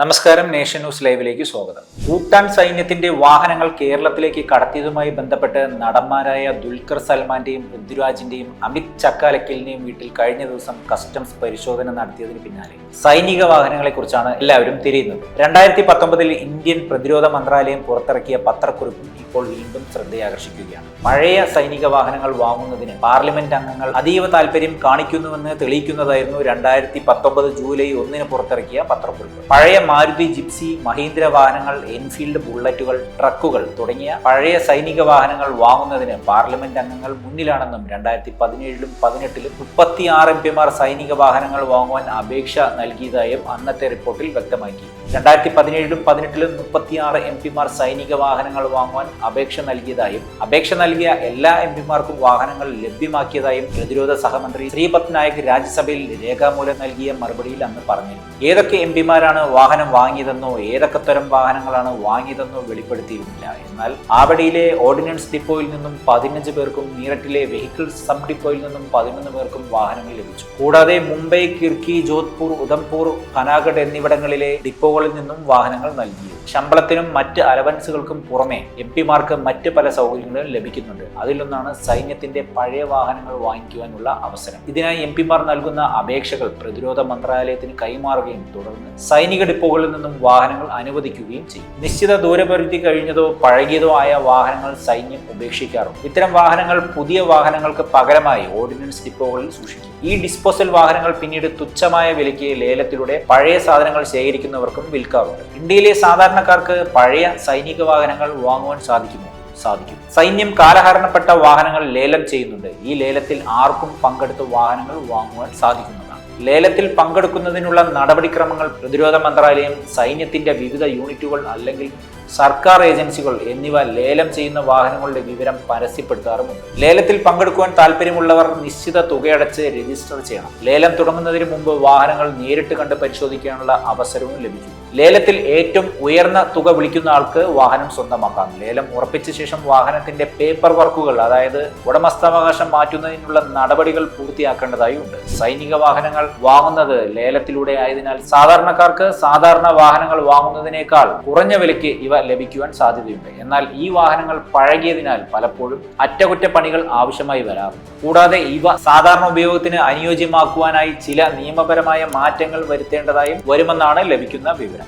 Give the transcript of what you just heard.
നമസ്കാരം nation news ലൈവിലേക്ക് സ്വാഗതം. ഭൂട്ടാൻ സൈന്യത്തിന്റെ വാഹനങ്ങൾ കേരളത്തിലേക്ക് കടത്തിയതുമായി ബന്ധപ്പെട്ട് നടന്മാരായ ദുൽഖർ സൽമാന്റെയും പൃഥ്വിരാജിന്റെയും അമിത് ചക്കാലക്കലിന്റെയും വീട്ടിൽ കഴിഞ്ഞ ദിവസം കസ്റ്റംസ് പരിശോധന നടത്തിയതിന് പിന്നാലെ സൈനിക വാഹനങ്ങളെ കുറിച്ചാണ് എല്ലാവരും തിരിയുന്നത്. രണ്ടായിരത്തി പത്തൊമ്പതിൽ ഇന്ത്യൻ പ്രതിരോധ മന്ത്രാലയം പുറത്തിറക്കിയ പത്രക്കുറിപ്പും ഇപ്പോൾ വീണ്ടും ശ്രദ്ധയാകർഷിക്കുകയാണ്. പഴയ സൈനിക വാഹനങ്ങൾ വാങ്ങുന്നതിന് പാർലമെന്റ് അംഗങ്ങൾ അതീവ താല്പര്യം കാണിക്കുന്നുവെന്ന് തെളിയിക്കുന്നതായിരുന്നു രണ്ടായിരത്തി പത്തൊമ്പത് ജൂലൈ ഒന്നിന് പുറത്തിറക്കിയ പത്രക്കുറിപ്പ്. പഴയ മാരുതി ജിപ്സി മഹീന്ദ്ര വാഹനങ്ങൾ എൻഫീൽഡ് ബുള്ളറ്റുകൾ ട്രക്കുകൾ തുടങ്ങിയ പഴയ സൈനിക വാഹനങ്ങൾ വാങ്ങുന്നതിന് പാർലമെന്റ് അംഗങ്ങൾ മുന്നിലാണെന്നും രണ്ടായിരത്തി പതിനേഴിലും പതിനെട്ടിലും മുപ്പത്തിയാറ് എം പിമാർ സൈനിക വാഹനങ്ങൾ വാങ്ങുവാൻ അപേക്ഷ നൽകിയതായും അന്നത്തെ റിപ്പോർട്ടിൽ വ്യക്തമാക്കി. രണ്ടായിരത്തി പതിനേഴിലും പതിനെട്ടിലും മുപ്പത്തിയാറ് എം പിമാർ സൈനിക വാഹനങ്ങൾ വാങ്ങുവാൻ അപേക്ഷ നൽകിയതായും അപേക്ഷ നൽകിയ എല്ലാ എം പിമാർക്കും വാഹനങ്ങൾ ലഭ്യമാക്കിയതായും പ്രതിരോധ സഹമന്ത്രി ശ്രീപത് നായക് രാജ്യസഭയിൽ രേഖാമൂലം നൽകിയ മറുപടിയിൽ അന്ന് പറഞ്ഞു ഏതൊക്കെ എം പിമാരാണ് വാഹനം വാങ്ങിയതെന്നോ ഏതൊക്കെ തരം വാഹനങ്ങളാണ് വാങ്ങിയതെന്നോ വെളിപ്പെടുത്തിയിരുന്നില്ല. എന്നാൽ ആവടിയിലെ ഓർഡിനൻസ് ഡിപ്പോയിൽ നിന്നും പതിനഞ്ച് പേർക്കും മീററ്റിലെ വെഹിക്കിൾ സബ് ഡിപ്പോയിൽ നിന്നും പതിനൊന്ന് പേർക്കും വാഹനങ്ങൾ ലഭിച്ചു. കൂടാതെ മുംബൈ കിർക്കി ജോധ്പൂർ ഉധംപൂർ കനാഗഡ് എന്നിവിടങ്ങളിലെ ഡിപ്പോകളിൽ നിന്നും വാഹനങ്ങൾ നൽകി ശമ്പളത്തിനും മറ്റ് അലവൻസുകൾക്കും പുറമെ എം പിമാർക്ക് മറ്റ് പല സൗകര്യങ്ങളും ലഭിക്കുന്നുണ്ട്. അതിലൊന്നാണ് സൈന്യത്തിന്റെ പഴയ വാഹനങ്ങൾ വാങ്ങിക്കുവാനുള്ള അവസരം. ഇതിനായി എം പിമാർ നൽകുന്ന അപേക്ഷകൾ പ്രതിരോധ മന്ത്രാലയത്തിന് കൈമാറുകയും തുടർന്ന് സൈനിക ഡിപ്പോകളിൽ നിന്നും വാഹനങ്ങൾ അനുവദിക്കുകയും ചെയ്യും. നിശ്ചിത ദൂരപരിധി കഴിഞ്ഞതോ പഴകിയതോ ആയ വാഹനങ്ങൾ സൈന്യം ഉപേക്ഷിക്കാറുണ്ട്. ഇത്തരം വാഹനങ്ങൾ പുതിയ വാഹനങ്ങൾക്ക് പകരമായി ഓർഡിനൻസ് ഡിപ്പോകളിൽ സൂക്ഷിക്കും. ഈ ഡിസ്പോസൽ വാഹനങ്ങൾ പിന്നീട് തുച്ഛമായ വിലയ്ക്ക് ലേലത്തിലൂടെ പഴയ സാധനങ്ങൾ ശേഖരിക്കുന്നവർക്കും വിൽക്കാറുണ്ട്. ഇന്ത്യയിലെ സാധാരണക്കാർക്ക് പഴയ സൈനിക വാഹനങ്ങൾ വാങ്ങുവാൻ സാധിക്കുമോ? സാധിക്കും. സൈന്യം കാലഹരണപ്പെട്ട വാഹനങ്ങൾ ലേലം ചെയ്യുന്നുണ്ട്. ഈ ലേലത്തിൽ ആർക്കും പങ്കെടുത്ത് വാഹനങ്ങൾ വാങ്ങുവാൻ സാധിക്കുന്നതാണ്. ലേലത്തിൽ പങ്കെടുക്കുന്നതിനുള്ള നടപടിക്രമങ്ങൾ പ്രതിരോധ മന്ത്രാലയം സൈന്യത്തിന്റെ വിവിധ യൂണിറ്റുകൾ അല്ലെങ്കിൽ സർക്കാർ ഏജൻസികൾ എന്നിവ ലേലം ചെയ്യുന്ന വാഹനങ്ങളുടെ വിവരം പരസ്യപ്പെടുത്താറുമുണ്ട്. ലേലത്തിൽ പങ്കെടുക്കുവാൻ താല്പര്യമുള്ളവർ നിശ്ചിത തുകയടച്ച് രജിസ്റ്റർ ചെയ്യണം. ലേലം തുടങ്ങുന്നതിന് മുമ്പ് വാഹനങ്ങൾ നേരിട്ട് കണ്ട് പരിശോധിക്കാനുള്ള അവസരവും ലഭിക്കും ലേലത്തിൽ ഏറ്റവും ഉയർന്ന തുക വിളിക്കുന്ന ആൾക്ക് വാഹനം സ്വന്തമാക്കാം. ലേലം ഉറപ്പിച്ച ശേഷം വാഹനത്തിന്റെ പേപ്പർ വർക്കുകൾ അതായത് ഉടമസ്ഥാവകാശം മാറ്റുന്നതിനുള്ള നടപടികൾ പൂർത്തിയാക്കേണ്ടതായി ഉണ്ട്. സൈനിക വാഹനങ്ങൾ വാങ്ങുന്നത് ലേലത്തിലൂടെ ആയതിനാൽ സാധാരണക്കാർക്ക് സാധാരണ വാഹനങ്ങൾ വാങ്ങുന്നതിനേക്കാൾ കുറഞ്ഞ വിലയ്ക്ക് ഇവ ലഭിക്കുവാൻ സാധ്യതയുണ്ട്. എന്നാൽ ഈ വാഹനങ്ങൾ പഴകിയതിനാൽ പലപ്പോഴും അറ്റകുറ്റപ്പണികൾ ആവശ്യമായി വരാറുണ്ട്. കൂടാതെ ഇവ സാധാരണ ഉപയോഗത്തിന് അനുയോജ്യമാക്കുവാനായി ചില നിയമപരമായ മാറ്റങ്ങൾ വരുത്തേണ്ടതായും വരുമെന്നാണ് ലഭിക്കുന്ന വിവരം.